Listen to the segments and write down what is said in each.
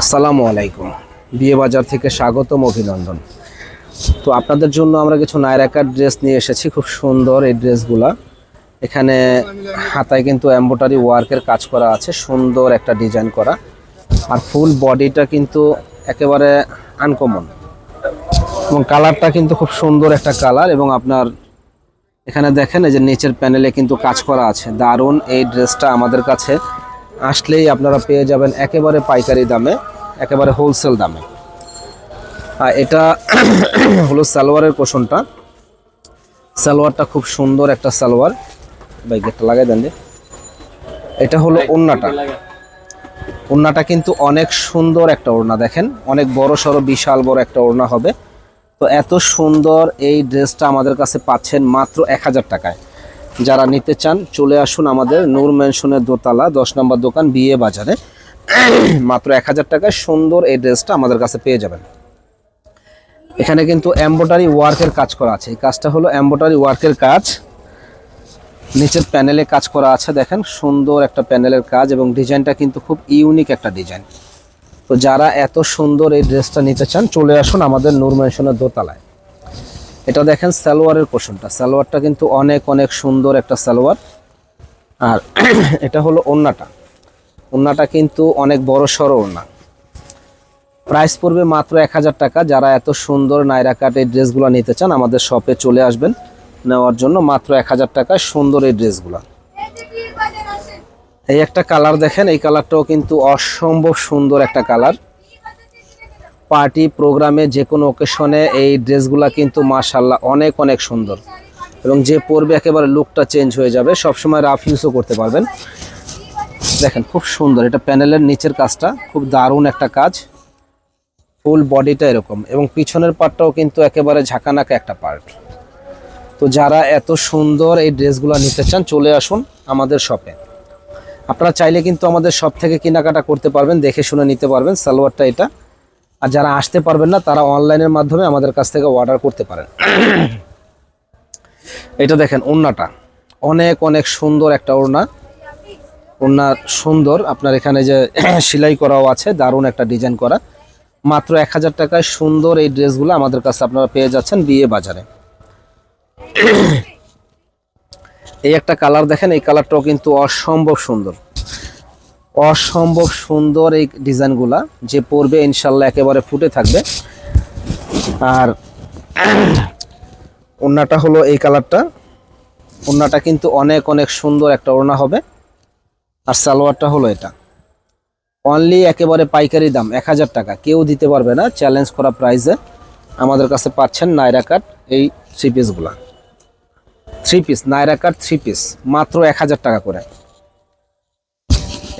আসসালামু আলাইকুম। বিয়ে বাজার থেকে স্বাগতম অভিনন্দন। তো আপনাদের জন্য আমরা কিছু নায়রাকার ড্রেস নিয়ে এসেছি, খুব সুন্দর এই ড্রেসগুলা এখানে হাতায় কিন্তু এম্বোটারি ওয়ার্কের কাজ করা আছে, সুন্দর একটা ডিজাইন করা। আর ফুল বডিটা কিন্তু একেবারে আনকমন এবং কালারটা কিন্তু খুব সুন্দর একটা কালার এবং আপনার এখানে দেখেন, এই যে নিচের প্যানেলে কিন্তু কাজ করা আছে। দারুণ এই ড্রেসটা আমাদের কাছে। আসলেই আপনারা পেয়ে যাবেন একেবারে পাইকারি দামে একেবারে হোলসেল দামে। আর এটা হলো সালোয়ারের পোষণটা সালোয়ারটা খুব সুন্দর একটা সালোয়ার। ভাই গেটটা লাগাই দেন যে। এটা হলো ওড়নাটা। ওড়নাটা কিন্তু অনেক সুন্দর একটা ওড়না দেখেন। অনেক বড় সড়ো বিশাল বড় একটা ওড়না হবে। তো এত সুন্দর এই ড্রেসটা আমাদের কাছে পাচ্ছেন মাত্র এক হাজার টাকায়। যারা নিতে চান, চলে আসুন আমাদের নূর ম্যানশনের দোতলা, দশ নম্বর দোকান, বিয়ে বাজারে। মাত্র এক হাজার টাকায় সুন্দর এই ড্রেসটা আমাদের কাছে পেয়ে যাবেন। এখানে কিন্তু এম্বোটারি ওয়ার্কের কাজ করা আছে। এই কাজটা হলো এম্বোটারি ওয়ার্কের কাজ। নিচের প্যানেলে কাজ করা আছে, দেখেন। সুন্দর একটা প্যানেলের কাজ এবং ডিজাইনটা কিন্তু খুব ইউনিক একটা ডিজাইন। তো যারা এত সুন্দর এই ড্রেসটা নিতে চান, চলে আসুন আমাদের নূর ম্যানশনের দোতলায়। এটা দেখেন সালোয়ারের পোষণটা। সালোয়ারটা কিন্তু অনেক অনেক সুন্দর একটা সালোয়ার। আর এটা হলো ওন্নাটা। ওন্নাটা কিন্তু অনেক বড় সড়ো ওন্না। প্রাইস পড়বে মাত্র এক হাজার টাকা। যারা এত সুন্দর নাইরা কাট এই ড্রেসগুলো নিতে চান, আমাদের শপে চলে আসবেন। নেওয়ার জন্য মাত্র এক হাজার টাকায় সুন্দর এই ড্রেসগুলো। এই একটা কালার দেখেন, এই কালারটাও কিন্তু অসম্ভব সুন্দর একটা কালার। পার্টি, প্রোগ্রামে যে কোনো ওকেশনে এই ড্রেসগুলা কিন্তু মাশাল্লাহ অনেক অনেক সুন্দর। এবং যে পরবে একেবারে লুকটা চেঞ্জ হয়ে যাবে, সবসময় রাফ ইউজও করতে পারবেন। দেখেন, খুব সুন্দর। এটা প্যানেলের নিচের কাজটা, খুব দারুণ একটা কাজ। ফুল বডিটা এরকম। এবং পিছনের পার্টটাও কিন্তু একেবারে ঝাঁকানাকা একটা পার্ট। তো যারা এত সুন্দর এই ড্রেসগুলো নিতে চান, চলে আসুন আমাদের শপে আপনারা চাইলে কিন্তু আমাদের শপ থেকে কেনাকাটা করতে পারবেন, দেখে শুনে নিতে পারবেন। সালোয়ারটা এটা আর যারা আসতে পারবেন না, তারা অনলাইনের মাধ্যমে আমাদের কাছ থেকে অর্ডার করতে পারেন। এটা দেখেন ওড়নাটা। অনেক অনেক সুন্দর একটা ওড়না। ওড়না সুন্দর। আপনার এখানে যে সেলাই করাও আছে, দারুণ একটা ডিজাইন করা। মাত্র এক হাজার টাকায় সুন্দর এই ড্রেসগুলো আমাদের কাছে আপনারা পেয়ে যাচ্ছেন বিয়ে বাজারে। এই একটা কালার দেখেন, এই কালারটাও কিন্তু অসম্ভব সুন্দর। অসম্ভব সুন্দর এই ডিজাইনগুলা। যে পরবে ইনশাল্লাহ একেবারে ফুটে থাকবে। আর ওড়নাটা হলো এই কালারটা। ওড়নাটা কিন্তু অনেক অনেক সুন্দর একটা ওড়না হবে। আর সালোয়ারটা হলো এটা। অনলি একেবারে পাইকারি দাম, এক হাজার টাকা। কেউ দিতে পারবে না চ্যালেঞ্জ করা প্রাইসে আমাদের কাছে পাচ্ছেন নাইরা কাট এই three পিসগুলা three piece Naira cut three piece মাত্র এক হাজার টাকা করে।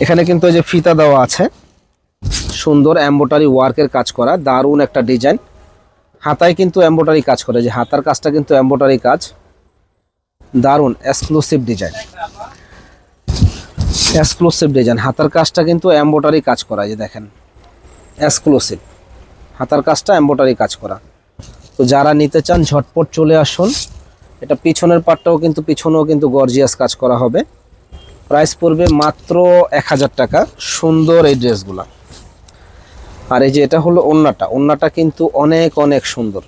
এখানে কিন্তু যে ফিতা দেওয়া আছে। সুন্দর এম্বোটারি ওয়ার্কের কাজ করা, দারুণ একটা ডিজাইন হাতায় কিন্তু এম্বোটারি কাজ করে, যে হাতার কাজটা কিন্তু এম্বোটারি কাজ। দারুণ এক্সক্লুসিভ ডিজাইন এক্সক্লুসিভ ডিজাইন হাতার কাজটা কিন্তু এম্বোটারি কাজ করা যে দেখেন। এক্সক্লুসিভ হাতার কাজটা এম্বোটারি কাজ করা। তো যারা নিতে চান, ঝটপট চলে আসুন। এটা পিছনের পাটটাও কিন্তু, পিছনেও কিন্তু গর্জিয়াস কাজ করা হবে। প্রাইস পড়বে মাত্র এক হাজার টাকা। সুন্দর এই ড্রেসগুলা। আর এই যে এটা হলো ওন্নাটা। ওন্নাটা কিন্তু অনেক অনেক সুন্দর।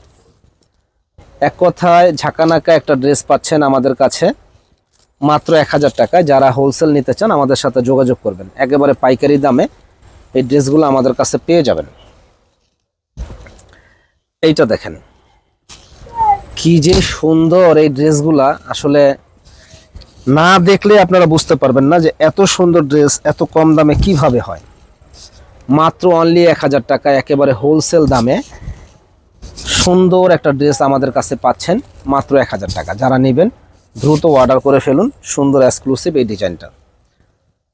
এক কথায় ঝাঁকানাকা একটা ড্রেস পাচ্ছেন আমাদের কাছে মাত্র এক হাজার টাকায়। যারা হোলসেল নিতে চান আমাদের সাথে যোগাযোগ করবেন। একেবারে পাইকারি দামে এই ড্রেসগুলো আমাদের কাছে পেয়ে যাবেন। এইটা দেখেন। কি যে সুন্দর এই ড্রেসগুলা। আসলে না দেখলে আপনারা বুঝতে পারবেন না যে এত সুন্দর ড্রেস, এত কম দামে কীভাবে হয়। মাত্র অনলি এক হাজার টাকা, একেবারে হোলসেল দামে সুন্দর একটা ড্রেস আমাদের কাছে পাচ্ছেন, মাত্র এক হাজার টাকা। যারা নেবেন, দ্রুত অর্ডার করে ফেলুন, সুন্দর এক্সক্লুসিভ এই ডিজাইনটা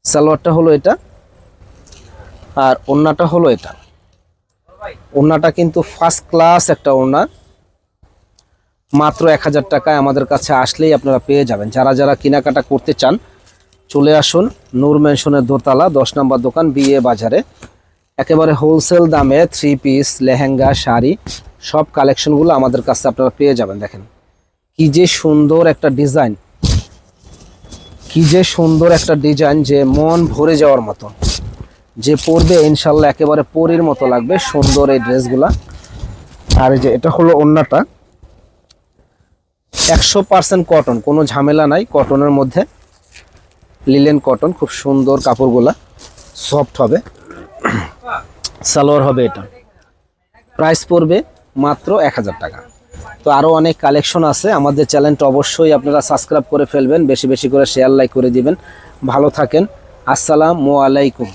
সালোয়ারটা হলো এটা, আর ওড়নাটা হলো এটা। ওড়নাটা কিন্তু ফার্স্ট ক্লাস একটা ওড়না মাত্র এক হাজার টাকায় আমাদের কাছে আসলেই আপনারা পেয়ে যাবেন। যারা যারা কেনাকাটা করতে চান, চলে আসুন নূর ম্যানশনের দোতলা, দশ নম্বর দোকান বিয়ে বাজারে। একেবারে হোলসেল দামে থ্রি পিস লেহেঙ্গা, শাড়ি, সব কালেকশনগুলো আমাদের কাছে আপনারা পেয়ে যাবেন। দেখেন, কি যে সুন্দর একটা ডিজাইন কি যে সুন্দর একটা ডিজাইন যে মন ভরে যাওয়ার মতো। যে পরবে ইনশাল্লাহ একেবারে পরির মতো লাগবে সুন্দর এই ড্রেসগুলা আর এই যে এটা হলো অন্যটা একশো পার্সেন্ট কটন কোনো ঝামেলা নাই কটনের মধ্যে। লিলেন কটন খুব সুন্দর কাপড়গুলা সফট হবে। সালোয়ার হবে এটা। প্রাইস পড়বে মাত্র এক হাজার টাকা। তো আরও অনেক কালেকশন আছে, আমাদের চ্যানেলটা অবশ্যই আপনারা সাবস্ক্রাইব করে ফেলবেন, বেশি বেশি করে শেয়ার লাইক করে দিবেন। ভালো থাকেন। আসসালামু আলাইকুম।